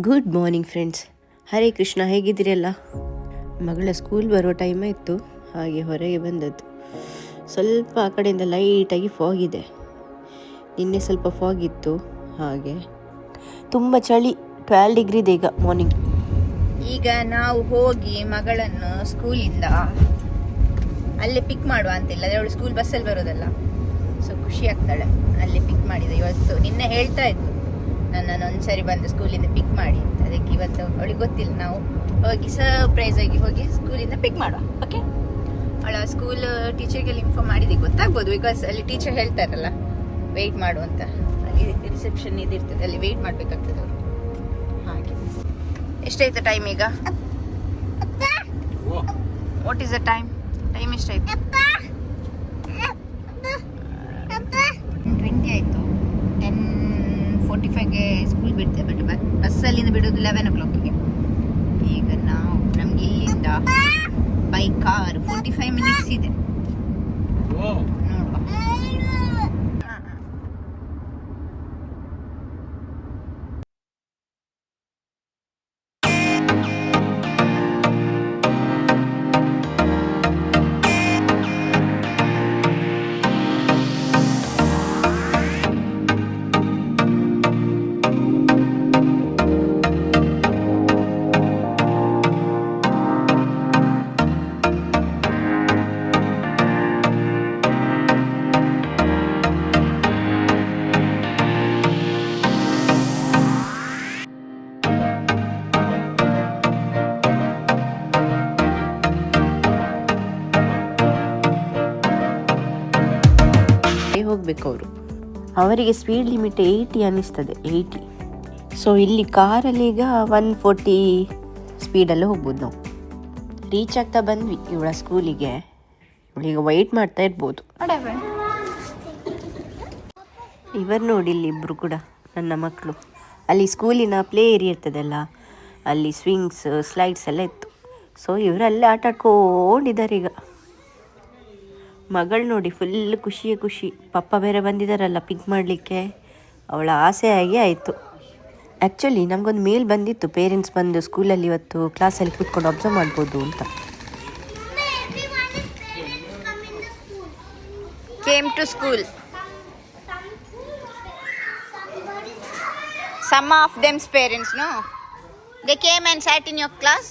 Good morning friends Hare Krishna, ಹೇಗಿದ್ದೀರಲ್ಲ? ಮಗಳ school ಬರೋ time ಇತ್ತು ಹಾಗೆ ಹೊರಗೆ ಬಂದದ್ದು. ಸ್ವಲ್ಪ ಆ ಕಡೆಯಿಂದ ಲೈಟಾಗಿ ಫಾಗ್ ಇದೆ. ನಿನ್ನೆ ಸ್ವಲ್ಪ ಫಾಗ್ ಇತ್ತು. ಹಾಗೆ. ತುಂಬ ಚಳಿ. ಟ್ವೆಲ್ ಡಿಗ್ರಿ ಇದೆ ಈಗ ಮಾರ್ನಿಂಗ್ ಈಗ ನಾವು ಹೋಗಿ ಮಗಳನ್ನು ಸ್ಕೂಲಿಂದ ಅಲ್ಲೇ ಪಿಕ್ ಮಾಡುವ ಅಂತಿಲ್ಲ. ಅವಳು ಸ್ಕೂಲ್ ಬಸ್ಸಲ್ಲಿ ಬರೋದಲ್ಲ. ಸೊ ಖುಷಿ ಆಗ್ತಾಳೆ. ಅಲ್ಲೇ ಪಿಕ್ ಮಾಡಿದೆ ಇವತ್ತು. ನಿನ್ನೆ ಹೇಳ್ತಾ ಇದ್ಲು. ನನ್ನನ್ನು ಒಂದ್ಸರಿ ಬಂದು ಸ್ಕೂಲಿಂದ ಪಿಕ್ ಮಾಡಿ ಅಂತ. ಅದಕ್ಕೆ ಇವತ್ತು ಅವಳಿಗೆ ಗೊತ್ತಿಲ್ಲ ನಾವು. ಹೋಗಿ ಸರ್ಪ್ರೈಸ್ ಆಗಿ ಹೋಗಿ ಸ್ಕೂಲಿಂದ ಪಿಕ್ ಮಾಡುವ ಓಕೆ ಅವಳ ಸ್ಕೂಲ್ ಟೀಚರ್ಗೆಲ್ಲ ಇನ್ಫಾರ್ಮ್ ಮಾಡಿದೆ ಗೊತ್ತಾಗ್ಬೋದು ಬಿಕಾಸ್ ಅಲ್ಲಿ ಟೀಚರ್ ಹೇಳ್ತಾರಲ್ಲ ವೆಯ್ಟ್ ಮಾಡು ಅಂತ. ಅಲ್ಲಿ ರಿಸೆಪ್ಷನ್ ಇದಿರ್ತದೆ ಅಲ್ಲಿ ವೆಯ್ಟ್ ಮಾಡಬೇಕಾಗ್ತದೆ ಅವರು. ಹಾಗೆ. ಎಷ್ಟಾಯ್ತು ಟೈಮ್ ಈಗ? What is the time time ಎಷ್ಟಾಯ್ತು? ಟ್ವೆಂಟಿ ಆಯಿತು. ಫೋರ್ಟಿ ಸ್ಕೂಲ್ ಬಿಡ್ತೇವೆ ಬಟ್ ಬಸ್ಸಲ್ಲಿಂದ ಬಿಡೋದು ಲೆವೆನ್ ಓ ಕ್ಲಾಕಿಗೆ ಈಗ ನಾವು ನಮ್ಗೆ ಇಲ್ಲಿಂದ by car forty five minutes ಇದೆ ಹೋಗಬೇಕು ಅವರು ಅವರಿಗೆ ಸ್ಪೀಡ್ ಲಿಮಿಟ್ ಏಯ್ಟಿ ಅನ್ನಿಸ್ತದೆ ಏಯ್ಟಿ ಸೊ ಇಲ್ಲಿ ಕಾರಲ್ಲಿ ಈಗ ಒನ್ ಫೋರ್ಟಿ ಸ್ಪೀಡಲ್ಲೇ ಹೋಗ್ಬೋದು ನಾವು. ರೀಚ್ ಆಗ್ತಾ ಬಂದ್ವಿ ಇವಳ ಸ್ಕೂಲಿಗೆ ಇವಳೀಗ ವೈಟ್ ಮಾಡ್ತಾ ಇರ್ಬೋದು. ಇವರು ನೋಡಿ ಇಲ್ಲಿ ಇಬ್ಬರು ಕೂಡ ನನ್ನ ಮಕ್ಕಳು. ಅಲ್ಲಿ ಸ್ಕೂಲಿನ ಪ್ಲೇ ಏರಿಯಾ ಇರ್ತದಲ್ಲ ಅಲ್ಲಿ ಸ್ವಿಂಗ್ಸ್ ಸ್ಲೈಡ್ಸ್ ಎಲ್ಲ ಇತ್ತು. ಸೊ ಇವರಲ್ಲೇ ಆಟ ಆಡ್ಕೊಂಡಿದ್ದಾರೆ ಈಗ. ಮಗಳು ನೋಡಿ ಫುಲ್ ಖುಷಿಯೇ ಖುಷಿ. ಪಪ್ಪ ಬೇರೆ ಬಂದಿದ್ದಾರಲ್ಲ ಪಿಕ್ ಮಾಡಲಿಕ್ಕೆ. ಅವಳ ಆಸೆ ಆಗಿ ಆಯಿತು. ಆ್ಯಕ್ಚುಲಿ ನಮಗೊಂದು ಮೇಲ್ ಬಂದಿತ್ತು ಪೇರೆಂಟ್ಸ್ ಬಂದು ಸ್ಕೂಲಲ್ಲಿ ಇವತ್ತು ಕ್ಲಾಸಲ್ಲಿ ಕೂತ್ಕೊಂಡು ಅಬ್ಸರ್ವ್ ಮಾಡ್ಬೋದು ಅಂತ. Came to school Some of them's parents, no? They came and sat in your class?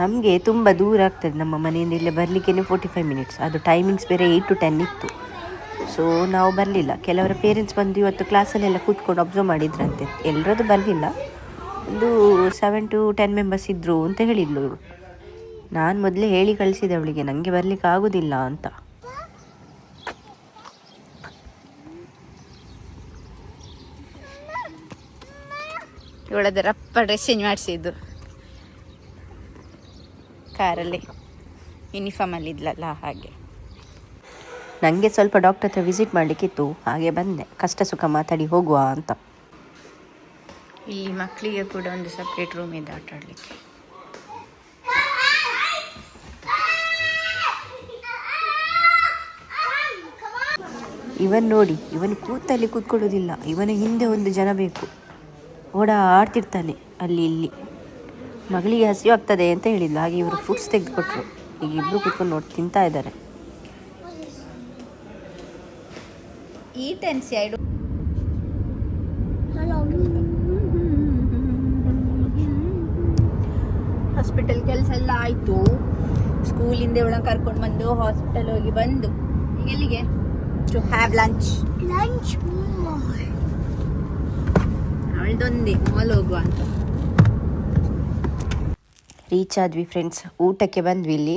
ನಮಗೆ ತುಂಬ ದೂರ ಆಗ್ತದೆ. ನಮ್ಮ ಮನೆಯಿಂದ ಇಲ್ಲೇ ಬರಲಿಕ್ಕೆ ಫೋರ್ಟಿ ಫೈವ್ ಮಿನಿಟ್ಸ್ ಅದು ಟೈಮಿಂಗ್ಸ್ ಬೇರೆ ಏಯ್ಟ್ ಟು ಟೆನ್ ಇತ್ತು. ಸೊ ನಾವು ಬರಲಿಲ್ಲ. ಕೆಲವರ ಪೇರೆಂಟ್ಸ್ ಬಂದು ಇವತ್ತು ಕ್ಲಾಸಲ್ಲೆಲ್ಲ ಕೂತ್ಕೊಂಡು ಅಬ್ಸರ್ವ್ ಮಾಡಿದ್ರಂತೆ. ಎಲ್ಲರದ್ದು ಬರಲಿಲ್ಲ. ಒಂದು ಸೆವೆನ್ ಟು ಟೆನ್ ಮೆಂಬರ್ಸ್ ಇದ್ದರು ಅಂತ ಹೇಳಿದ್ಲು ಇವರು. ನಾನು ಮೊದಲೇ ಹೇಳಿ ಕಳಿಸಿದೆ ಅವಳಿಗೆ ನನಗೆ ಬರಲಿಕ್ಕೆ ಆಗೋದಿಲ್ಲ ಅಂತ. ಇವಳದ ರಪ್ಪ ಡ್ರೆಸ್ ಚೇಂಜ್ ಮಾಡಿಸಿದ್ದು. ಕಾರಲ್ಲಿ ಯೂನಿಫಾರ್ಮಲ್ಲಿ ಇದ್ಲಲ್ಲ ಹಾಗೆ. ನನಗೆ ಸ್ವಲ್ಪ ಡಾಕ್ಟರ್ ಹತ್ರ ವಿಸಿಟ್ ಮಾಡಲಿಕ್ಕಿತ್ತು ಹಾಗೆ ಬಂದೆ. ಕಷ್ಟ ಸುಖ ಮಾತಾಡಿ ಹೋಗುವ ಅಂತ. ಇಲ್ಲಿ ಮಕ್ಕಳಿಗೆ ಕೂಡ ಒಂದು ಸಪ್ರೇಟ್ ರೂಮ್ ಇದೆ ಆಟ ಆಡಲಿಕ್ಕೆ. ಇವನ್ ನೋಡಿ ಇವನು ಕೂತಲ್ಲಿ ಕೂತ್ಕೊಳ್ಳೋದಿಲ್ಲ ಇವನ ಹಿಂದೆ ಒಂದು ಜನ ಬೇಕು. ಓಡಾಡ್ತಿರ್ತಾನೆ ಅಲ್ಲಿ ಇಲ್ಲಿ. ಮಗಳಿಗೆ ಹಸಿವು ಆಗ್ತದೆ ಅಂತ ಹೇಳಿದ್ಲು. ಹಾಗೆ ಇವರು ಫುಡ್ಸ್ ತೆಗೆದುಕೊಟ್ರು. ಈಗ ಇಬ್ರು ಕುತ್ಕೊಂಡು ನೋಡಿ ತಿಂತಾ ಇದ್ದಾರೆ. ಈ ಟೆನ್ಸ್ ಎರಡು ಹಾಸ್ಪಿಟಲ್ ಕೆಲಸ ಎಲ್ಲ ಆಯಿತು. ಸ್ಕೂಲಿಂದ ಒಳಗೆ ಕರ್ಕೊಂಡು ಬಂದು ಹಾಸ್ಪಿಟಲ್ ಹೋಗಿ ಬಂದು ಈಗ ಎಲ್ಲಿಗೆ? To have lunch lunch. ಅವಳದೊಂದೇ mall ಹೋಗುವ ಅಂತ. ರೀಚ್ ಆದ್ವಿ ಫ್ರೆಂಡ್ಸ್ ಊಟಕ್ಕೆ ಬಂದ್ವಿ ಇಲ್ಲಿ.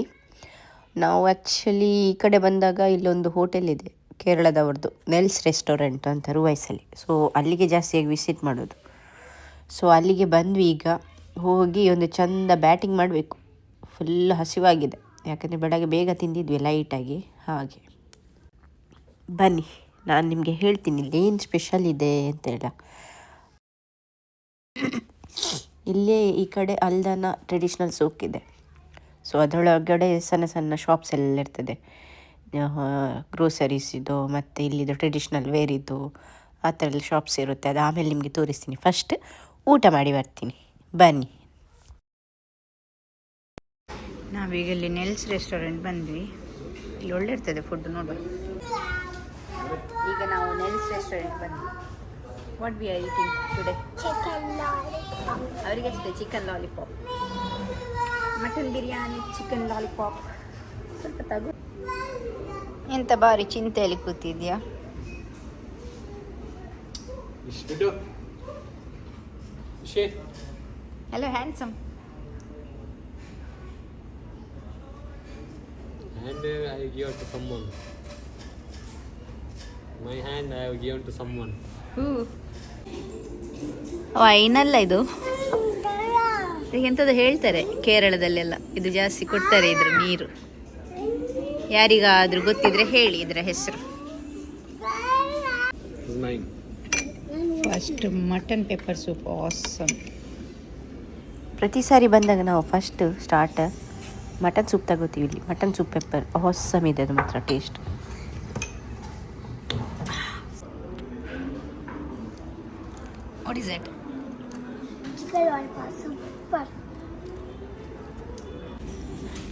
ನಾವು ಆ್ಯಕ್ಚುಲಿ ಈ ಕಡೆ ಬಂದಾಗ ಇಲ್ಲೊಂದು ಹೋಟೆಲ್ ಇದೆ ಕೇರಳದವ್ರದ್ದು ನೆಲ್ಸ್ ರೆಸ್ಟೋರೆಂಟ್ ಅಂತ ರುವಾಯ್ಸಲ್ಲಿ ಸೊ ಅಲ್ಲಿಗೆ ಜಾಸ್ತಿಯಾಗಿ ವಿಸಿಟ್ ಮಾಡೋದು. ಸೊ ಅಲ್ಲಿಗೆ ಬಂದ್ವಿ ಈಗ. ಹೋಗಿ ಒಂದು ಚಂದ ಬ್ಯಾಟಿಂಗ್ ಮಾಡಬೇಕು. ಫುಲ್ ಹಸಿವಾಗಿದೆ. ಯಾಕಂದರೆ ಬೆಳಗ್ಗೆ ಬೇಗ ತಿಂದಿದ್ವಿ ಲೈಟಾಗಿ ಹಾಗೆ. ಬನ್ನಿ, ನಾನು ನಿಮಗೆ ಹೇಳ್ತೀನಿ ಇಲ್ಲಿ ಏನು ಸ್ಪೆಷಲ್ ಇದೆ ಅಂತೆಲ್ಲ. ಇಲ್ಲೇ ಈ ಕಡೆ ಅಲ್ದನ ಟ್ರೆಡಿಷ್ನಲ್ ಸೋಕ್ ಇದೆ. ಸೊ ಅದರೊಳಗಡೆ ಸಣ್ಣ ಸಣ್ಣ ಶಾಪ್ಸ್ ಎಲ್ಲ ಇರ್ತದೆ. ಗ್ರೋಸರೀಸ್ ಇದು ಮತ್ತು ಇಲ್ಲಿದು ಟ್ರೆಡಿಷ್ನಲ್ ವೇರ್ ಇದು ಆ ಥರ ಎಲ್ಲ ಶಾಪ್ಸ್ ಇರುತ್ತೆ. ಅದು ಆಮೇಲೆ ನಿಮಗೆ ತೋರಿಸ್ತೀನಿ. ಫಸ್ಟ್ ಊಟ ಮಾಡಿ ಬರ್ತೀನಿ. ಬನ್ನಿ. ನಾವೀಗ ಇಲ್ಲಿ ನೆಲ್ಸ್ ರೆಸ್ಟೋರೆಂಟ್ ಬಂದ್ವಿ. ಇಲ್ಲಿ ಒಳ್ಳೆ ಇರ್ತದೆ ಫುಡ್ ನೋಡುವ ಈಗ ನಾವು ನೆಲ್ಸ್ ರೆಸ್ಟೋರೆಂಟ್ ಬಂದ್ವಿ. What we I eating today. ಅವರಿಗೆ ಅಷ್ಟೇ chicken lollipop mutton biryani chicken lollipop ಸ್ವಲ್ಪ ತಗೋ. ಎಂತ ಬಾರಿ ಚಿಂತೆಯಲ್ಲಿ ಕೂತಿದ್ಯಾ? ಇಷ್ಟು ಶೇ hello handsome hand I have given to someone. My hand I have given to someone. ಹೂ ವೈನಲ್ಲ ಇದು. ಎಂಥದ್ದು ಹೇಳ್ತಾರೆ ಕೇರಳದಲ್ಲೆಲ್ಲ. ಇದು ಜಾಸ್ತಿ ಕೊಡ್ತಾರೆ ಇದ್ರ ನೀರು. ಯಾರಿಗಾದ್ರೂ ಗೊತ್ತಿದ್ರೆ ಹೇಳಿ ಇದರ ಹೆಸರು. First mutton pepper soup awesome ಪ್ರತಿ ಸಾರಿ ಬಂದಾಗ ನಾವು ಫಸ್ಟ್ ಸ್ಟಾರ್ಟ್ ಮಟನ್ ಸೂಪ್ ತಗೋತೀವಿ ಇಲ್ಲಿ. ಮಟನ್ ಸೂಪ್ ಪೆಪ್ಪರ್ ಹೊಸಮ್ ಇದೆ ಅದು ಮಾತ್ರ taste what is it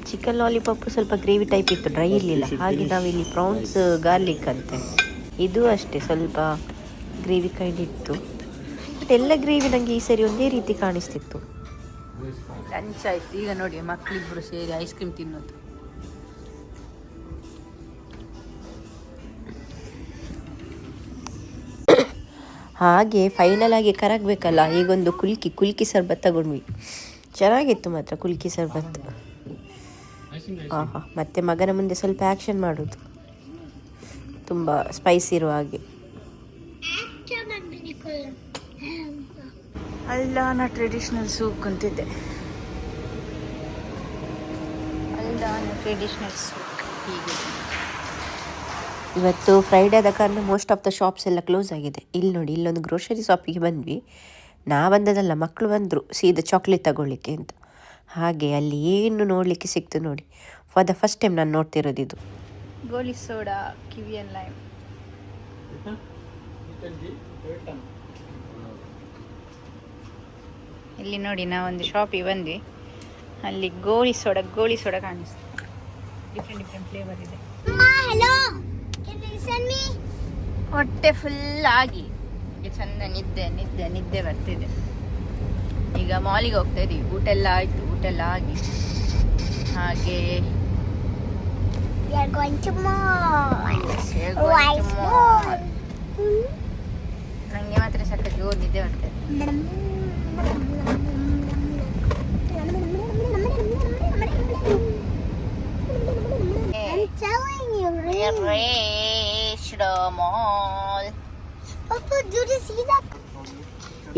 chicken lollipop ಸ್ವಲ್ಪ ಗ್ರೇವಿ ಟೈಪ್ ಇತ್ತು ಡ್ರೈ ಇರಲಿಲ್ಲ. ಹಾಗೆ ನಾವು ಇಲ್ಲಿ ಪ್ರಾನ್ಸ್ ಗಾರ್ಲಿಕ್ ಅಂತೆ. ಇದು ಅಷ್ಟೇ ಸ್ವಲ್ಪ ಗ್ರೇವಿ ಕೈಂಡ್ ಇತ್ತು. ಬಟ್ ಎಲ್ಲ ಗ್ರೇವಿ ನನಗೆ ಈ ಸರಿ ಒಂದೇ ರೀತಿ ಕಾಣಿಸ್ತಿತ್ತು. ಲಂಚ್ ಆಯ್ತು. ಈಗ ನೋಡಿ ಮಕ್ಕಳಿಬ್ಬರು ಸೇರಿ ಐಸ್ ಕ್ರೀಮ್ ತಿನ್ನೋದು. ಹಾಗೆ ಫೈನಲ್ ಆಗಿ ಕರಗಬೇಕಲ್ಲ ಈಗೊಂದು ಕುಲ್ಕಿ ಕುಲ್ಕಿ ಸರ್ಬತ್ ತಗೊಂಡ್ವಿ. ಚೆನ್ನಾಗಿತ್ತು ಮಾತ್ರ ಕುಲ್ಕಿ ಸರ್ಬತ್. ಹಾಂ ಮತ್ತೆ ಮಗನ ಮುಂದೆ ಸ್ವಲ್ಪ ಆ್ಯಕ್ಷನ್ ಮಾಡೋದು. ತುಂಬ ಸ್ಪೈಸಿ ಇರುವ ಹಾಗೆ. ಅಲ್ಲ, ನಾ ಟ್ರೆಡಿಷನಲ್ ಸೂಪ್ ಅಂತಿದೆ ಅಲ್ಲಾನ ಟ್ರೆಡಿಷನಲ್ ಸೂಪ್ ಹೀಗೆ. ಇವತ್ತು ಫ್ರೈಡೇ ಆದ ಕಾರಣ ಮೋಸ್ಟ್ ಆಫ್ ದ ಶಾಪ್ಸ್ ಎಲ್ಲ ಕ್ಲೋಸ್ ಆಗಿದೆ. ಇಲ್ಲಿ ನೋಡಿ ಇಲ್ಲೊಂದು ಗ್ರೋಸರಿ ಶಾಪಿಗೆ ಬಂದ್ವಿ. ನಾ ಬಂದದಲ್ಲ ಮಕ್ಕಳು ಬಂದರು ಸೀದಾ ಚಾಕ್ಲೇಟ್ ತಗೊಳ್ಳಿಕ್ಕೆ ಅಂತ. ಹಾಗೆ ಅಲ್ಲಿ ಏನು ನೋಡಲಿಕ್ಕೆ ಸಿಕ್ತು ನೋಡಿ. ಫಾರ್ ದ ಫಸ್ಟ್ ಟೈಮ್ ನಾನು ನೋಡ್ತಿರೋದು ಇದು. ಗೋಲಿ ಸೋಡಾ ಕಿವಿಯನ್ ಲೈಮ್ ಇಲ್ಲಿ ನೋಡಿ ನಾವೊಂದು ಶಾಪಿಗೆ ಬಂದ್ವಿ. ಅಲ್ಲಿ ಗೋಳಿ ಸೋಡಾ ಗೋಳಿ ಸೋಡಾ ಕಾಣಿಸ್ತು. ಡಿಫ್ರೆಂಟ್ ಡಿಫ್ರೆಂಟ್ ಫ್ಲೇವರ್ ಇದೆ. ಹೊಟ್ಟೆ ಫುಲ್ ಆಗಿ ಚಂದ ನಿದ್ದೆ ನಿದ್ದೆ ನಿದ್ದೆ ಬರ್ತಿದೆ ಈಗ ಮಾಲಿಗೆ ಹೋಗ್ತಾ ಇದೀವಿ ಊಟ ಎಲ್ಲ ಆಯ್ತು ಊಟ ಎಲ್ಲ ಆಗಿ ಹಾಗೆ We are going to mall. we're going to small? mall. ನಂಗೆ ಮಾತ್ರ ಸ್ವಲ್ಪ ಜೋರ್ ನಿದ್ದೆ ಬರ್ತದೆ I'm telling you, really. Mall Papa, do you see that?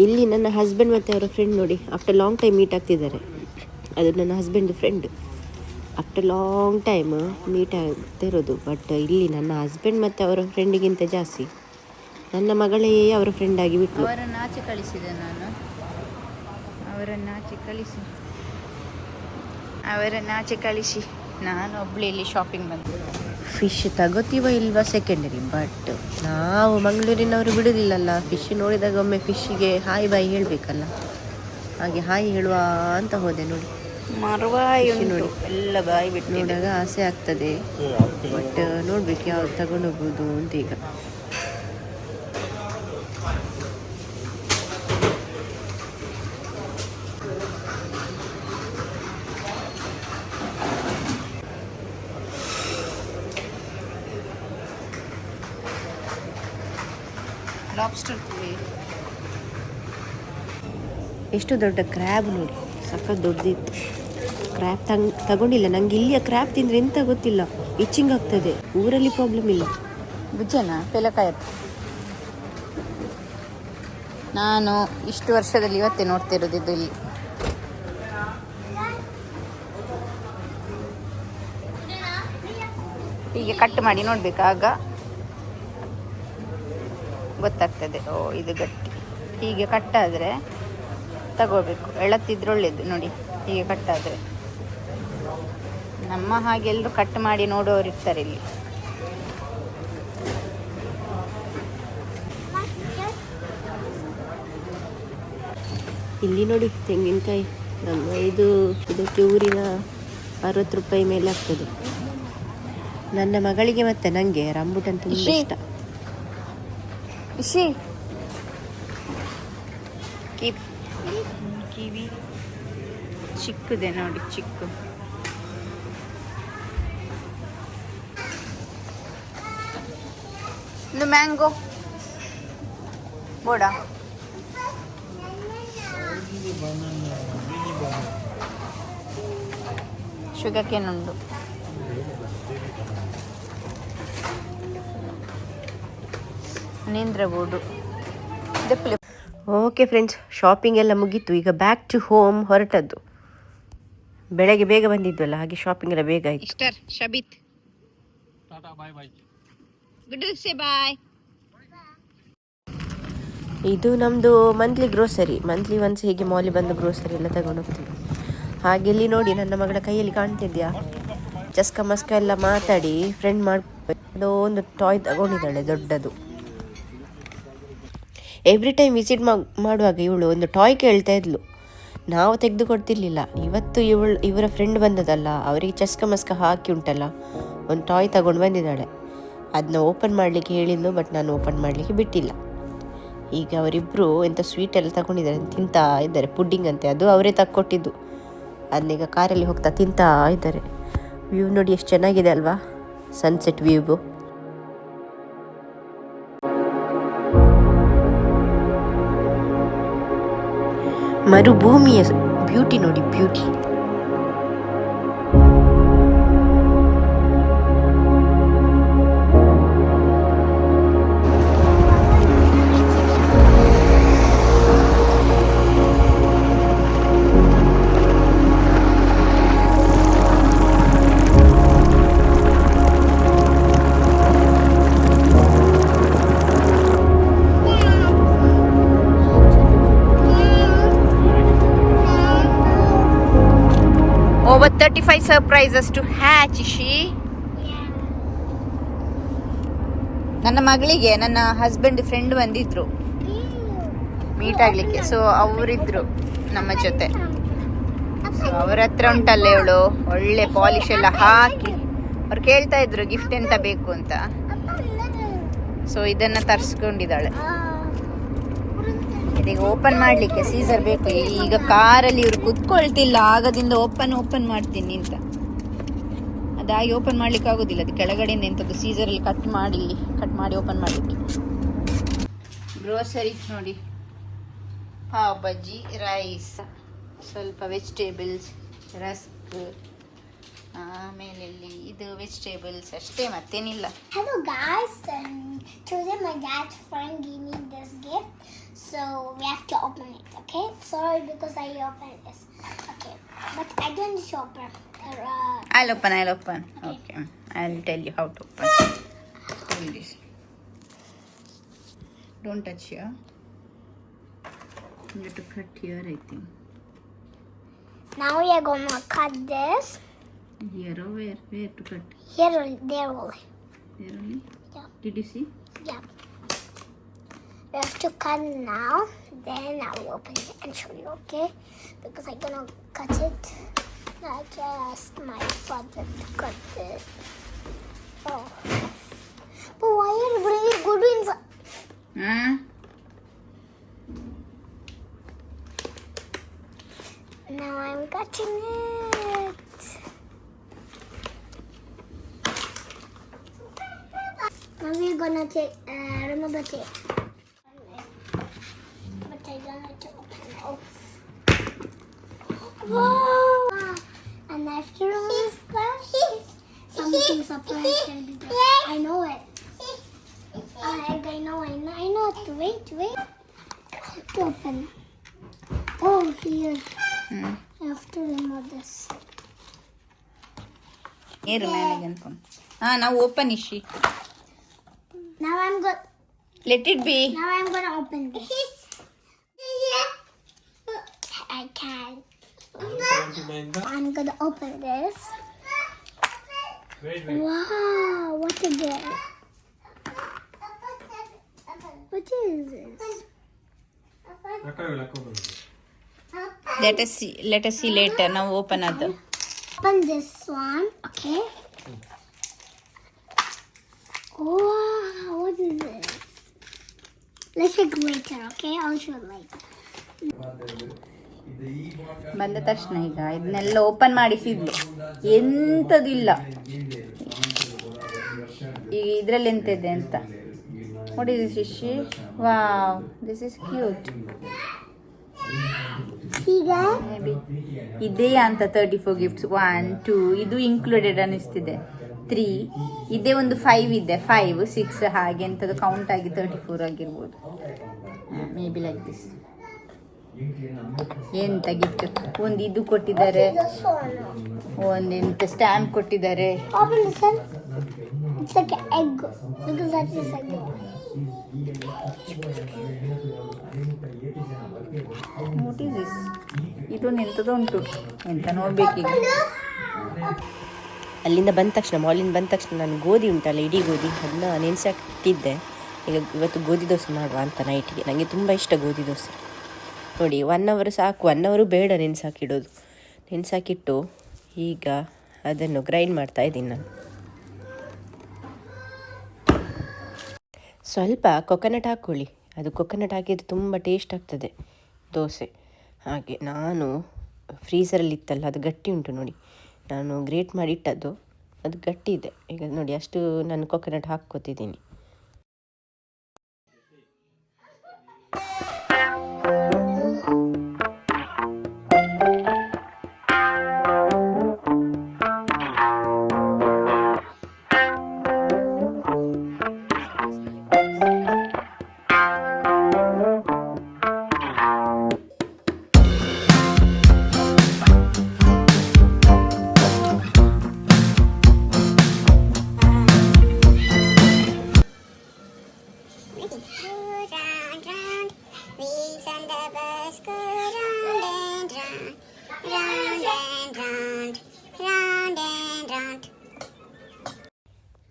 ಇಲ್ಲಿ ನನ್ನ ಹಸ್ಬೆಂಡ್ ಮತ್ತೆ ಅವರ ಫ್ರೆಂಡ್ ನೋಡಿ ಆಫ್ಟರ್ ಲಾಂಗ್ ಟೈಮ್ ಮೀಟ್ ಆಗ್ತಿದ್ದಾರೆ. ಅದು ನನ್ನ husband friend after long time meet ಆಗ್ತಿರೋದು ಬಟ್ ಇಲ್ಲಿ ನನ್ನ ಹಸ್ಬೆಂಡ್ ಮತ್ತು ಅವರ ಫ್ರೆಂಡಿಗಿಂತ ಜಾಸ್ತಿ. ನನ್ನ ಮಗಳೇ ಅವರ ಫ್ರೆಂಡ್ ಆಗಿ ಬಿಟ್ಟು ಅವರನ್ನು ಆಚೆ ಕಳಿಸಿದೆ ನಾನು. ಅವರನ್ನು ಆಚೆ ಕಳಿಸಿ. ಅವರನ್ನು ಆಚೆ ಕಳಿಸಿ. ನಾನು ಒಬ್ಳು ಇಲ್ಲಿ ಶಾಪಿಂಗ್ ಬಂದೆ. ಫಿಶ್ ತಗೋತೀವ ಇಲ್ವಾ ಸೆಕೆಂಡರಿ ಬಟ್ ನಾವು ಮಂಗಳೂರಿನವರು ಬಿಡುದಿಲ್ಲಲ್ಲ. ಫಿಶ್ ನೋಡಿದಾಗ ಒಮ್ಮೆ ಫಿಶ್ಗೆ ಹಾಯ್ ಬಾಯ್ ಹೇಳಬೇಕಲ್ಲ. ಹಾಗೆ ಹಾಯ್ ಹೇಳುವ ಅಂತ ಹೋದೆ ನೋಡಿ. ನೋಡಿ. ಎಲ್ಲ ಬಾಯಿ ಬಿಟ್ಟು ನೋಡಿದಾಗ ಆಸೆ ಆಗ್ತದೆ. ಬಟ್ ನೋಡ್ಬೇಕು ಯಾವ್ದು ತಗೊಂಡೋಗ್ಬೋದು ಅಂತ ಈಗ. ಲಾಬ್ಸ್ಟರ್ ಎಷ್ಟು ದೊಡ್ಡ ಕ್ರ್ಯಾಬ್ ನೋಡಿ ಸಖತ್ ದೊಡ್ಡದಿತ್ತು ಕ್ರ್ಯಾಬ್ ತಂಗ್ ತಗೊಂಡಿಲ್ಲ. ನಂಗೆ ಇಲ್ಲಿಯ ಕ್ರ್ಯಾಬ್ ತಿಂದ್ರೆ ಎಂತ ಗೊತ್ತಿಲ್ಲ. ಇಚ್ಚಿಂಗ್ ಆಗ್ತದೆ. ಊರಲ್ಲಿ ಪ್ರಾಬ್ಲಮ್ ಇಲ್ಲ. ಬುಜ್ಜನ? ಪೆಲಕಾಯ ನಾನು ಇಷ್ಟು ವರ್ಷದಲ್ಲಿ ಇವತ್ತೇ ನೋಡ್ತಿರೋದು ಇದು ಇಲ್ಲಿ. ಹೀಗೆ ಕಟ್ ಮಾಡಿ ನೋಡ್ಬೇಕಾಗ ಗೊತ್ತಾಗ್ತದೆ. ಓ ಇದು ಗಟ್ಟಿ. ಹೀಗೆ ಕಟ್ಟಾದರೆ ತಗೋಬೇಕು. ಎಳತ್ತಿದ್ರೆ ಒಳ್ಳೇದು. ನೋಡಿ ಹೀಗೆ ಕಟ್ಟಾದರೆ ನಮ್ಮ ಹಾಗೆ ಎಲ್ಲರೂ ಕಟ್ ಮಾಡಿ ನೋಡೋರು ಇರ್ತಾರೆ ಇಲ್ಲಿ. ಇಲ್ಲಿ ನೋಡಿ ತೆಂಗಿನಕಾಯಿ. ನಮ್ಮ ಇದು ಇದು ಊರಿನ ಅರವತ್ತು ರೂಪಾಯಿ ಮೇಲೆ ಆಗ್ತದೆ. ನನ್ನ ಮಗಳಿಗೆ ಮತ್ತೆ ನನಗೆ ರಂಬುಟನ್ ತುಂಬ ಇಷ್ಟ. ಇಶಿ ಕೀಪ್ ಕಿವಿ ಚಿಕ್ಕದೆ ನೋಡಿ ಚಿಕ್ಕ ಒಂದು ಮ್ಯಾಂಗೋ ಬೋಡ ಶುಗರ್ ಕೇನ್ ಉಂಟು ನೇಂದ್ರ ಬೋರ್ಡು. ಓಕೆ ಫ್ರೆಂಡ್ಸ್ ಶಾಪಿಂಗ್ ಎಲ್ಲ ಮುಗೀತು. ಈಗ ಬ್ಯಾಕ್ ಟು ಹೋಮ್ ಹೊರಟದ್ದು. ಬೆಳಗ್ಗೆ ಬೇಗ ಬಂದಿದ್ವಲ್ಲ ಹಾಗೆ ಶಾಪಿಂಗ್ ಎಲ್ಲ ಬೇಗ ಆಯ್ತು. ಶಬಿತ್. ಗುಡ್ ಸೇ ಬಾಯ್ ಇದು ನಮ್ಮದು ಮಂತ್ಲಿ ಗ್ರೋಸರಿ ಮಂತ್ಲಿ ಒನ್ಸ್ ಹೀಗೆ ಮಾಲಿ ಬಂದು ಗ್ರೋಸರಿ ಎಲ್ಲ ತಗೊಂಡು ಹೋಗ್ತೀವಿ. ಹಾಗೆ ಇಲ್ಲಿ ನೋಡಿ ನನ್ನ ಮಗಳ ಕೈಯಲ್ಲಿ ಕಾಣ್ತಿದ್ಯಾ? ಚಸ್ಕ ಮಸ್ಕ ಎಲ್ಲ ಮಾತಾಡಿ ಫ್ರೆಂಡ್ ಮಾಡಿ ಒಂದು ಟಾಯ್ ತಗೊಂಡಿದ್ದಾಳೆ ದೊಡ್ಡದು. ಎವ್ರಿ ಟೈಮ್ ವಿಸಿಟ್ ಮಾಡುವಾಗ ಇವಳು ಒಂದು ಟಾಯ್ ಕೇಳ್ತಾ ಇದ್ಲು. ನಾವು ತೆಗೆದು ಕೊಡ್ತಿರ್ಲಿಲ್ಲ ಇವತ್ತು ಇವಳು, ಇವರ ಫ್ರೆಂಡ್ ಬಂದದಲ್ಲ, ಅವರಿಗೆ ಚಸ್ಕ ಮಸ್ಕ ಹಾಕಿ ಉಂಟಲ್ಲ, ಒಂದು ಟಾಯ್ ತಗೊಂಡು ಬಂದಿದ್ದಾಳೆ. ಅದನ್ನ ಓಪನ್ ಮಾಡಲಿಕ್ಕೆ ಹೇಳಿದ್ಲು ಬಟ್ ನಾನು ಓಪನ್ ಮಾಡಲಿಕ್ಕೆ ಬಿಟ್ಟಿಲ್ಲ. ಈಗ ಅವರಿಬ್ಬರು ಎಂಥ ಸ್ವೀಟ್ ಎಲ್ಲ ತಗೊಂಡಿದ್ದಾರೆ, ತಿಂತಾ ಇದ್ದಾರೆ ಪುಡ್ಡಿಂಗ್ ಅಂತೆ, ಅದು ಅವರೇ ತಕ್ಕೊಟ್ಟಿದ್ದು. ಅದನ್ನೀಗ ಕಾರಲ್ಲಿ ಹೋಗ್ತಾ ತಿಂತಾ ಇದ್ದಾರೆ. ವ್ಯೂ ನೋಡಿ, ಎಷ್ಟು ಚೆನ್ನಾಗಿದೆ ಅಲ್ವಾ? ಸನ್ಸೆಟ್ ವ್ಯೂವು மறுபூமியை பியூட்டினோட beauty thirty five surprises to hatch is she ನನ್ನ ಮಗಳಿಗೆ, ನನ್ನ ಹಸ್ಬೆಂಡ್ ಫ್ರೆಂಡ್ ಬಂದಿದ್ರು. ಮೀಟ್ ಆಗ್ಲಿಕ್ಕೆ. ಸೊ ಅವರಿದ್ರು ನಮ್ಮ ಜೊತೆ. ಸೊ ಅವ್ರ ಹತ್ರ ಉಂಟಲ್ಲ ಇವಳು? ಒಳ್ಳೆ ಪಾಲಿಶ್ ಎಲ್ಲ ಹಾಕಿ. ಅವ್ರು ಕೇಳ್ತಾ ಇದ್ರು ಗಿಫ್ಟ್ ಎಂತ ಬೇಕು ಅಂತ. ಸೊ ಇದನ್ನ ತರಿಸ್ಕೊಂಡಿದ್ದಾಳೆ. ಇದೀಗ ಓಪನ್ ಮಾಡ್ಲಿಕ್ಕೆ ಸೀಸರ್ ಬೇಕು. ಈಗ ಕಾರಲ್ಲಿ ಇವರು ಕುತ್ಕೊಳ್ತಿಲ್ಲ ಆಗದಿಂದ ಓಪನ್ ಓಪನ್ ಮಾಡ್ತೀನಿ ಅಂತ. ಅದಾಗಿ ಓಪನ್ ಮಾಡ್ಲಿಕ್ಕೆ ಆಗೋದಿಲ್ಲ. ಅದು ಕೆಳಗಡೆಯಿಂದ ಎಂಥದ್ದು ಸೀಸರಲ್ಲಿ ಕಟ್ ಮಾಡಿ ಕಟ್ ಮಾಡಿ ಓಪನ್ ಮಾಡಲಿಕ್ಕೆ. ಗ್ರೋಸರಿ ನೋಡಿ. ಪಾವ್ ಬಜ್ಜಿ ರೈಸ್ ಸ್ವಲ್ಪ vegetables rusk. ಆಮೇಲೆ ಇಲ್ಲಿ ಇದು ವೆಜಿಟೇಬಲ್ಸ್ ಅಷ್ಟೇ ಮತ್ತೇನಿಲ್ಲ Hello guys, um, today my dad's friend gave me this gift, so we have to open it. Okay? Sorry because I opened this. Okay, but I don't need to open. Uh, I'll open, I'll open. Okay, I'll tell you how to open. Hold this. Don't touch here. You have to cut here, I think. now we are gonna cut this Here or where? Where to cut? here or there only. There only? Yeah. Did you see? Yeah. We have to cut now. Then I will open it and show you. Okay? Because I'm gonna cut it. I just my father to cut it. Oh. But why are you bringing good inside? Huh? Now I'm cutting it. And we're gonna take, uh, remember to, but I don't have to open off. Whoa! And after all this first, something surprise can be done. I know it. I, I know, I know, I know. Wait, wait. To open. Oh, here. Hmm. I have to remove this. Here, man, again. Ah, now open, Ishi. I'm. Let it be. Now I'm going to open this. I can. I'm going to open this. Wait, wait. Wow, what is this? What is this? Let us see. Let us see later. Now open okay. other. Open this one. Okay. Oh. Let's check later, okay? I'll show later. ಬಂದ ತಕ್ಷಣ ಈಗ ಇದನ್ನೆಲ್ಲ open ಮಾಡಿಸಿದ್ಲು ಎಂಥದಿಲ್ಲ. ಈಗ ಇದರಲ್ಲಿ ಎಂತಿದೆ ಅಂತ. ನೋಡಿ ಶಿಶಿ ವಾವ್ ದಿಸ್ ಇಸ್ ಕ್ಯೂಟ್ ಇದೆಯಾ ಅಂತ thirty four gifts one two ಇದು ಇನ್ಕ್ಲೂಡೆಡ್ ಅನ್ನಿಸ್ತಿದೆ. ತ್ರೀ ಇದೇ ಒಂದು ಫೈವ್ ಇದೆ. ಫೈವ್ ಸಿಕ್ಸ್ ಹಾಗೆ ಎಂಥದ್ದು ಕೌಂಟ್ ಆಗಿ ತರ್ಟಿ ಫೋರ್ ಆಗಿರ್ಬೋದು. ಮೇ ಬಿ ಲೈಕ್ ದಿಸ್ ಎಂತ ಗಿಫ್ಟ್ ಒಂದು ಇದು ಕೊಟ್ಟಿದ್ದಾರೆ. ಒಂದು ಎಂತ ಸ್ಟ್ಯಾಂಪ್ ಕೊಟ್ಟಿದ್ದಾರೆ. ಇದೊಂದು ಎಂಥದ್ದು ಉಂಟು. ಎಂತ ನೋಡ್ಬೇಕೀಗ. ಅಲ್ಲಿಂದ ಬಂದ ತಕ್ಷಣ ಮಾಲಿಂದ ಬಂದ ತಕ್ಷಣ ನಾನು ಗೋಧಿ ಉಂಟಲ್ಲ, ಇಡೀ ಗೋಧಿ ಅದನ್ನ ನೆನೆಸಾಕಿಟ್ಟಿದ್ದೆ ಈಗ ಇವತ್ತು ಗೋಧಿ ದೋಸೆ ಮಾಡುವ ಅಂತ ನೈಟಿಗೆ. ನನಗೆ ತುಂಬ ಇಷ್ಟ ಗೋಧಿ ದೋಸೆ. ನೋಡಿ ಒನ್ ಅವರ್ ಸಾಕು. ಒನ್ ಅವರು ಬೇಡ ನೆನೆಸಾಕಿಡೋದು ನೆನೆಸಾಕಿಟ್ಟು ಈಗ ಅದನ್ನು ಗ್ರೈಂಡ್ ಮಾಡ್ತಾ ಇದ್ದೀನಿ ನಾನು. ಸ್ವಲ್ಪ ಕೊಕೊನಟ್ ಹಾಕ್ಕೊಳ್ಳಿ ಅದು ಕೊಕೊನಟ್ ಹಾಕಿದರೆ ತುಂಬ ಟೇಸ್ಟ್ ಆಗ್ತದೆ ದೋಸೆ. ಹಾಗೆ ನಾನು ಫ್ರೀಸರಲ್ಲಿ ಇತ್ತಲ್ಲ ಅದು ಗಟ್ಟಿ ಉಂಟು ನೋಡಿ. ನಾನು ಗ್ರೇಟ್ ಮಾಡಿ ಇಟ್ಟದ್ದು. ಅದು ಗಟ್ಟಿ ಇದೆ ಈಗ ನೋಡಿ ಅಷ್ಟು ನಾನು ಕೊಕೊನಟ್ ಹಾಕ್ಕೋತಿದ್ದೀನಿ.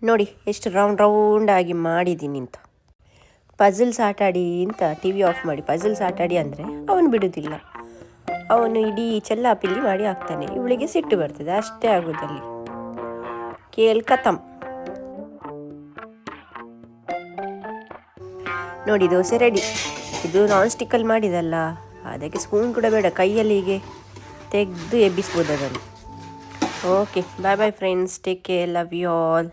ನೋಡಿ, ಎಷ್ಟು ರೌಂಡ್ ರೌಂಡ್ ಆಗಿ ಮಾಡಿದ್ದೀನಿ ಅಂತ. ಪಝಲ್ಸ್ ಆಟಾಡಿ ಅಂತ ಟಿ ವಿ ಆಫ್ ಮಾಡಿ ಪಝಲ್ಸ್ ಆಟಾಡಿ ಅಂದರೆ ಅವನು ಬಿಡೋದಿಲ್ಲ. ಅವನು ಇಡೀ ಚೆಲ್ಲಾಪಿಲ್ಲಿ ಮಾಡಿ ಹಾಕ್ತಾನೆ. ಇವಳಿಗೆ ಸಿಟ್ಟು ಬರ್ತದೆ, ಅಷ್ಟೇ ಆಗೋದಲ್ಲಿ. ಕೇಲ್ ಕತಮ್ ನೋಡಿ, ದೋಸೆ ರೆಡಿ ಇದು ನಾನ್ ಸ್ಟಿಕ್ಕಲ್ಲಿ ಮಾಡಿದಲ್ಲ, ಅದಕ್ಕೆ ಸ್ಪೂನ್ ಕೂಡ ಬೇಡ, ಕೈಯಲ್ಲಿ ಹೀಗೆ ತೆಗೆದು ಎಬ್ಬಿಸ್ಬೋದು ಅದನ್ನು. Okay bye bye friends take care love you all